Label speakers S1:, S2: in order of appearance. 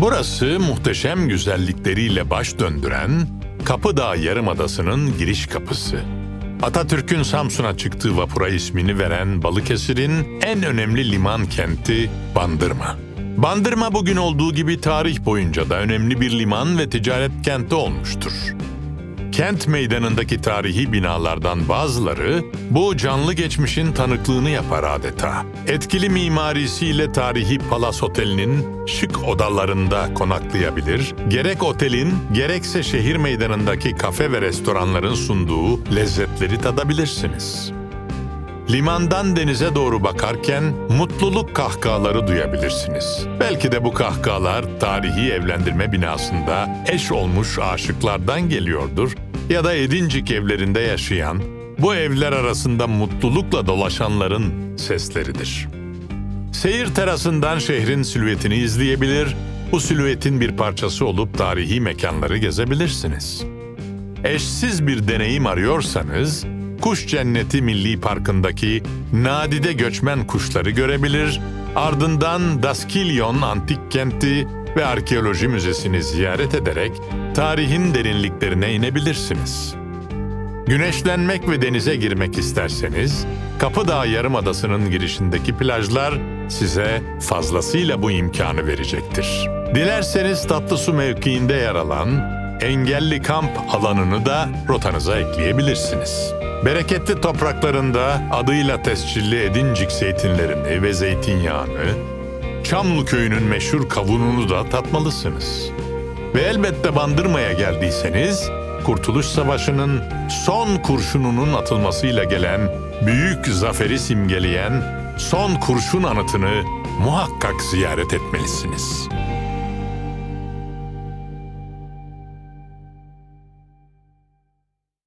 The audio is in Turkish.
S1: Burası muhteşem güzellikleriyle baş döndüren Kapıdağ Yarımadası'nın giriş kapısı. Atatürk'ün Samsun'a çıktığı vapura ismini veren Balıkesir'in en önemli liman kenti Bandırma. Bandırma bugün olduğu gibi tarih boyunca da önemli bir liman ve ticaret kenti olmuştur. Kent meydanındaki tarihi binalardan bazıları bu canlı geçmişin tanıklığını yapar adeta. Etkili mimarisiyle tarihi Palas Oteli'nin şık odalarında konaklayabilir, gerek otelin gerekse şehir meydanındaki kafe ve restoranların sunduğu lezzetleri tadabilirsiniz. Limandan denize doğru bakarken mutluluk kahkahaları duyabilirsiniz. Belki de bu kahkahalar tarihi evlendirme binasında eş olmuş aşıklardan geliyordur ya da Edincik evlerinde yaşayan, bu evler arasında mutlulukla dolaşanların sesleridir. Seyir terasından şehrin silüetini izleyebilir, bu silüetin bir parçası olup tarihi mekanları gezebilirsiniz. Eşsiz bir deneyim arıyorsanız, Kuş Cenneti Milli Parkı'ndaki nadide göçmen kuşları görebilir, ardından Daskilyon Antik Kenti ve Arkeoloji Müzesi'ni ziyaret ederek tarihin derinliklerine inebilirsiniz. Güneşlenmek ve denize girmek isterseniz, Kapıdağ Yarımadası'nın girişindeki plajlar size fazlasıyla bu imkanı verecektir. Dilerseniz Tatlısu mevkiinde yer alan engelli kamp alanını da rotanıza ekleyebilirsiniz. Bereketli topraklarında adıyla tescilli edincik zeytinlerini ve zeytinyağını, Çamlı köyünün meşhur kavununu da tatmalısınız. Ve elbette Bandırma'ya geldiyseniz, Kurtuluş Savaşı'nın son kurşununun atılmasıyla gelen büyük zaferi simgeleyen son kurşun anıtını muhakkak ziyaret etmelisiniz.